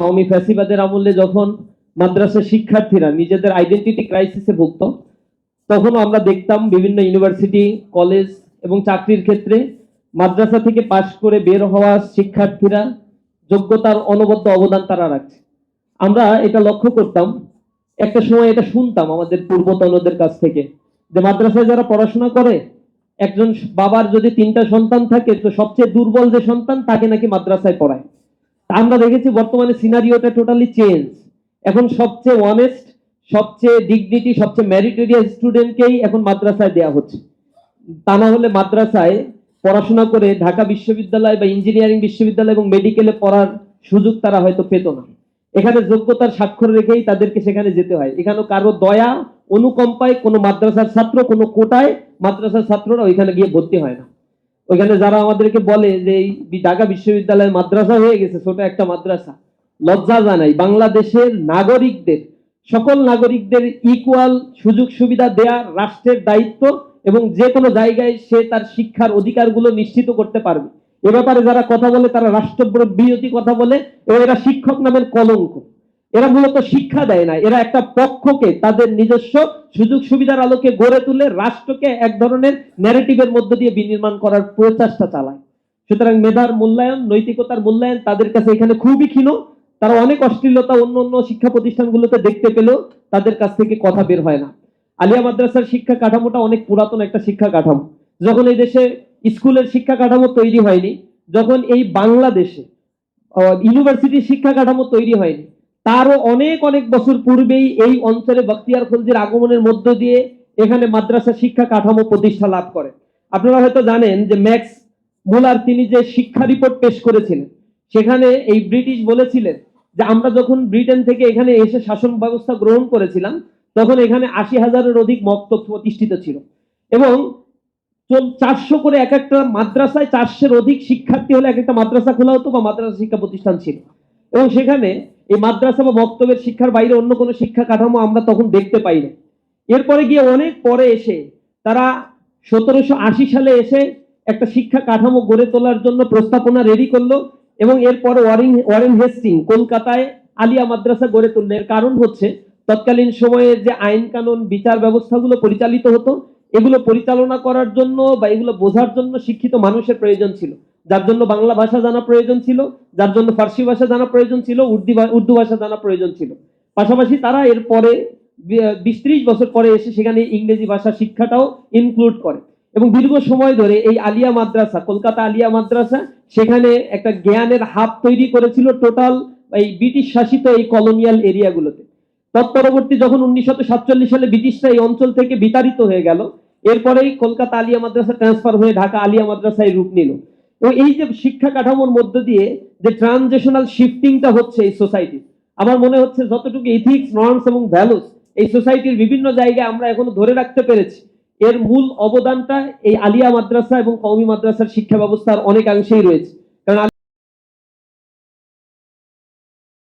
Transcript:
আওয়ামী ফ্যাসিবাদের আমলে যখন মাদ্রাসা শিক্ষার্থীরা নিজেদের আইডেন্টিটি ক্রাইসিসে ভুগত তখন আমরা দেখতাম বিভিন্ন ইউনিভার্সিটি কলেজ এবং চাকরির ক্ষেত্রে মাদ্রাসা থেকে পাশ করে বের হওয়া শিক্ষার্থীরা যোগ্যতার অনবদ্য অবদান তারা রাখছে। আমরা এটা লক্ষ্য করতাম, একটা সময় এটা শুনতাম আমাদের পূর্বতনদের কাছ থেকে, যে মাদ্রাসায় যারা পড়াশোনা করে, একজন বাবার যদি তিনটা সন্তান থাকে, তো সবচেয়ে দুর্বল যে সন্তান, তাকে নাকি মাদ্রাসায় পড়ায়। আমরা দেখেছি বর্তমানে সিনারিওটা টোটালি চেঞ্জ এখন সবচেয়ে অনেস্ট সবচেয়ে ডিগনিটি সবচেয়ে ম্যারিটোরিয়াস স্টুডেন্টকেই এখন মাদ্রাসায় দেওয়া হচ্ছে। তা না হলে মাদ্রাসায় পড়াশোনা করে ঢাকা বিশ্ববিদ্যালয় বা ইঞ্জিনিয়ারিং বিশ্ববিদ্যালয় এবং মেডিকেলে পড়ার সুযোগ তারা হয়তো পেত না। এখানে যোগ্যতার স্বাক্ষর রেখেই তাদেরকে সেখানে যেতে হয়। এখানে কারও দয়া, অনুকম্পায় কোনো মাদ্রাসার ছাত্র, কোনো কোটায় মাদ্রাসার ছাত্ররা ওইখানে গিয়ে ভর্তি হয় না। ওইখানে যারা আমাদেরকে বলে যে এই ঢাকা বিশ্ববিদ্যালয় মাদ্রাসা হয়ে গেছে, ছোট একটা মাদ্রাসা, লজ্জা জানাই। বাংলাদেশের নাগরিকদের, সকল নাগরিকদের ইকুয়াল সুযোগ সুবিধা দেয়া রাষ্ট্রের দায়িত্ব এবং যে কোনো জায়গায় সে তার শিক্ষার অধিকারগুলো নিশ্চিত করতে পারবে। এ ব্যাপারে যারা কথা বলে, তারা রাষ্ট্র বিরোধী কথা বলে এবং এরা শিক্ষক নামের কলঙ্ক। এরা মূলত শিক্ষা দেয় না। এরা একটা পক্ষকে, তাদের নিজস্ব সুযোগ সুবিধার আলোকে গড়ে তুলে রাষ্ট্রকে এক ধরনের ন্যারেটিভের মধ্য দিয়ে বিনির্মাণ করার প্রচেষ্টা চালায়। সুতরাং মেধার মূল্যায়ন, নৈতিকতার মূল্যায়ন তাদের কাছে এখানে খুবই ক্ষীণ। তারা অনেক অশ্লীলতা, অন্য অন্য শিক্ষা প্রতিষ্ঠানগুলোতে দেখতে পেলেও তাদের কাছ থেকে কথা বের হয় না। আলিয়া মাদ্রাসার শিক্ষা কাঠামোটা অনেক পুরাতন একটা শিক্ষা কাঠামো। যখন এই দেশে স্কুলের শিক্ষা কাঠামো তৈরি হয়নি, যখন এই বাংলাদেশে ইউনিভার্সিটির শিক্ষা কাঠামো তৈরি হয়নি তারও অনেক অনেক বছর পূর্বেই এই অঞ্চলে বখতিয়ার খলজির আগমনের মধ্য দিয়ে এখানে মাদ্রাসা শিক্ষা কাঠামো প্রতিষ্ঠা লাভ করে আপনারা হয়তো জানেন যে ম্যাক্স মুলার তিনি যে শিক্ষা রিপোর্ট পেশ করেছিলেন, সেখানে এই ব্রিটিশ বলেছিলেন যে আমরা যখন ব্রিটেন থেকে এখানে এসে শাসন ব্যবস্থা গ্রহণ করেছিলাম, তখন এখানে আশি হাজারের অধিক মক্তব প্রতিষ্ঠিত ছিল। এবং চারশো করে এক একটা মাদ্রাসায় চারশোর অধিক শিক্ষার্থী হলে এক একটা মাদ্রাসা খোলা হতো বা মাদ্রাসা শিক্ষা প্রতিষ্ঠান ছিল। এবং সেখানে এই মাদ্রাসা বা বক্তব্যের শিক্ষার বাইরে অন্য কোনো শিক্ষা কাঠামো আমরা তখন দেখতে পাই না। এরপরে গিয়ে অনেক পরে এসে তারা সতেরোশো আশি সালে এসে একটা শিক্ষা কাঠামো গড়ে তোলার জন্য প্রস্তাবনা রেডি করল এবং এরপরে ওয়ারিং, ওয়ারেন হেস্টিং কলকাতায় আলিয়া মাদ্রাসা গড়ে তুললো। এর কারণ হচ্ছে তৎকালীন সময়ে যে আইন কানুন, বিচার ব্যবস্থাগুলো পরিচালিত হতো, এগুলো পরিচালনা করার জন্য বা এগুলো বোঝার জন্য শিক্ষিত মানুষের প্রয়োজন ছিল। যার জন্য বাংলা ভাষা জানা প্রয়োজন ছিল, যার জন্য ফার্সি ভাষা জানা প্রয়োজন ছিল, উর্দু উর্দু ভাষা জানা প্রয়োজন ছিল। পাশাপাশি তারা এরপরে বি- বিশ ত্রিশ বছর পরে এসে সেখানে ইংরেজি ভাষা শিক্ষাটাও ইনক্লুড করে। এবং দীর্ঘ সময় ধরে এই আলিয়া মাদ্রাসা, কলকাতা আলিয়া মাদ্রাসা, সেখানে একটা জ্ঞানের হাব তৈরি করেছিল টোটাল এই ব্রিটিশ শাসিত এই কলোনিয়াল এরিয়াগুলোতে তৎপরবর্তী যখন উনিশশো সাতচল্লিশ সালে ব্রিটিশরা এই অঞ্চল থেকে বিতাড়িত হয়ে গেল, এরপরেই কলকাতা আলিয়া মাদ্রাসা ট্রান্সফার হয়ে ঢাকা আলিয়া মাদ্রাসায় রূপ নিল। এবং এই যে শিক্ষা কাঠামোর মধ্য দিয়ে যে ট্রানজেশনাল শিফটিংটা হচ্ছে এই সোসাইটি আমার মনে হচ্ছে যতটুকু ইথিক্স নর্মস এবং ভ্যালুস এই সোসাইটির বিভিন্ন জায়গায় আমরা এখনও ধরে রাখতে পেরেছি, এর মূল অবদানটা এই আলিয়া মাদ্রাসা এবং কওমি মাদ্রাসার শিক্ষা ব্যবস্থার অনেকাংশেই রয়েছে। কারণ